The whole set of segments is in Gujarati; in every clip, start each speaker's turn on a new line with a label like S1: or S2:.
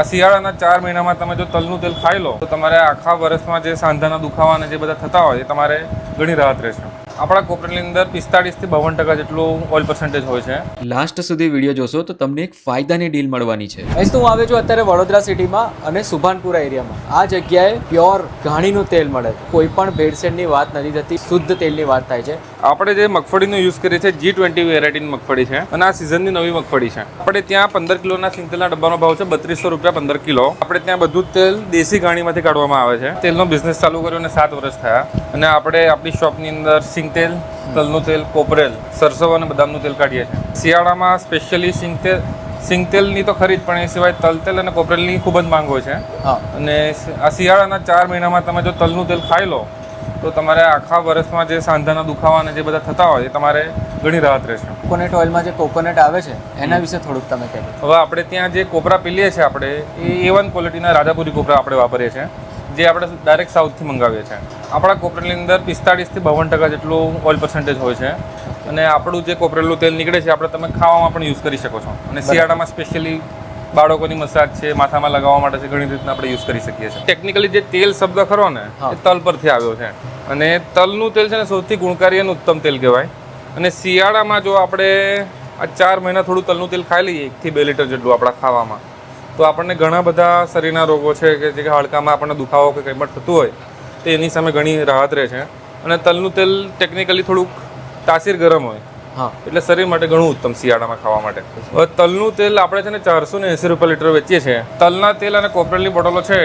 S1: આ શિયાળાના ચાર મહિનામાં તમે જો તલનું તેલ ખાઈ લો તો તમારે આખા વર્ષમાં જે સાંધાના દુખાવા અને જે બધા થતા હોય એ તમારે ઘણી રાહત રહેશે. આપણા કોપરેલની અંદર પિસ્તાળીસથી બાવન ટકા જેટલું ઓઇલ પર્સન્ટેજ હોય છે.
S2: લાસ્ટ સુધી વીડિયો જોશો તો તમને એક ફાયદાની ડીલ મળવાની છે. અહીં તો હું આવ્યો છું અત્યારે વડોદરા સિટીમાં અને સુભાનપુરા એરિયામાં. આ જગ્યાએ પ્યોર ઘાણીનું તેલ મળે છે. કોઈ પણ ભેળસેળની વાત નથી થતી શુદ્ધ તેલની વાત થાય છે.
S1: આપણે જે મગફળીનો યુઝ કરીએ છીએ જી ટ્વેન્ટી વેરાયટીની મગફળી છે અને આ સિઝનની નવી મગફળી છે. આપણે ત્યાં પંદર કિલોના સિંગતેલના ડબ્બાનો ભાવ છે બત્રીસો રૂપિયા પંદર કિલો. આપણે ત્યાં બધું તેલ દેશી ઘાણીમાંથી કાઢવામાં આવે છે. તેલનો બિઝનેસ ચાલુ કર્યો અને સાત વર્ષ થયા. અને આપણે આપણી શોપની અંદર સિંગતેલ તલનું તેલ કોપરેલ સરસવ અને બદામનું તેલ કાઢીએ છીએ. શિયાળામાં સ્પેશિયલી સિંગતેલ સિંગતેલની તો ખરી જ પણ એ સિવાય તલતેલ અને કોપરેલની ખૂબ જ માંગ હોય છે. અને આ શિયાળાના ચાર મહિનામાં તમે જો તલનું તેલ ખાઈ લો તો તમારે આખા વર્ષમાં જે સાંધાના દુખાવા અને જે બધા થતા હોય એ તમારે ઘણી રાહત રહેશે.
S2: કોકોનટ ઓઇલમાં જે કોકોનટ આવે છે એના વિશે થોડુંક તમે કહી
S1: હવે આપણે ત્યાં જે કોપરા પીલીએ છીએ આપણે એ એ વન ક્વોલિટીના રાજાપુરી કોપરા આપણે વાપરીએ છીએ જે આપણે ડાયરેક્ટ સાઉથથી મંગાવીએ છીએ. આપણા કોપરેલની અંદર પિસ્તાળીસથી બાવન ટકા જેટલું ઓઇલ પર્સન્ટેજ હોય છે. અને આપણું જે કોપરેલું તેલ નીકળે છે આપણે તમે ખાવામાં પણ યુઝ કરી શકો છો. અને શિયાળામાં સ્પેશિયલી બાળકોની મસાજ છે માથામાં લગાવવા માટે છે ઘણી રીતના આપણે યુઝ કરી શકીએ છીએ. ટેકનિકલી જે તેલ શબ્દ ખરો ને એ તલ પરથી આવ્યો છે. અને તલનું તેલ છે ને સૌથી ગુણકારી અને ઉત્તમ તેલ કહેવાય. અને શિયાળામાં જો આપણે આ ચાર મહિના થોડું તલનું તેલ ખાઈ લઈએ એકથી બે લીટર જેટલું આપણા ખાવામાં તો આપણને ઘણા બધા શરીરના રોગો છે કે જે હાડકામાં આપણને દુખાવો કે કંઈ પણ થતું હોય તો એની સામે ઘણી રાહત રહે છે. અને તલનું તેલ ટેકનિકલી થોડુંક તાસીર ગરમ હોય એટલે શરીર માટે ઘણું ઉત્તમ શિયાળામાં ખાવા માટે. હવે તલનું તેલ આપણે છે ને ચારસો ને એંસી રૂપિયા લીટર વેચીએ છીએ. તલના તેલ અને કોપરેલની બોટલો છે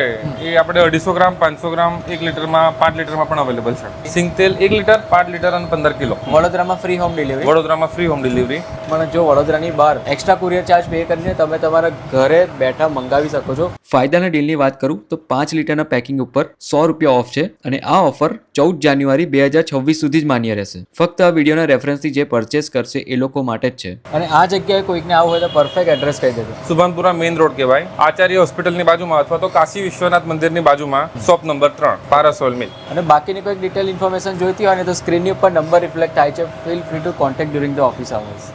S1: એ આપણે અઢીસો ગ્રામ પાંચસો ગ્રામ એક લીટરમાં પાંચ લીટરમાં પણ અવેલેબલ છે. સિંગ તેલ એક લીટર પાંચ લીટર અને પંદર કિલો.
S2: વડોદરામાં ફ્રી હોમ ડિલિવરી
S1: વડોદરામાં ફ્રી હોમ ડિલિવરી
S2: પણ જો વડોદરાની બહાર એક્સ્ટ્રા કુરિયર ચાર્જ પે કરીને તમે તમારા ઘરે બેઠા મંગાવી શકો છો. ફાયદાના ડીલની વાત કરું તો પાંચ લીટરના પેકિંગ ઉપર સો રૂપિયા ઓફ છે અને આ ઓફર ચૌદ જાન્યુઆરી બે હજાર છવ્વીસ સુધી જ માન્ય રહેશે. ફક્ત આ વિડીયોના રેફરન્સથી જે પરચેસ કરશે એ લોકો માટે જ છે. અને આ જગ્યાએ કોઈકને આવું હોય તો પરફેક્ટ એડ્રેસ કહી દેજો.
S1: સુભાનપુરા મેઇન રોડ કહેવાય. આચાર્ય હોસ્પિટલની બાજુમાં અથવા તો કાશી વિશ્વનાથ મંદિરની બાજુમાં શોપ નંબર ત્રણ પારાસોલ મિલ
S2: અને બાકીની કોઈક ડિટેલ ઇન્ફોર્મેશન જોઈતી હોય ને તો સ્ક્રીનની ઉપર નંબર રિફ્લેક્ટ થાય છે. Feel free to contact during the office hours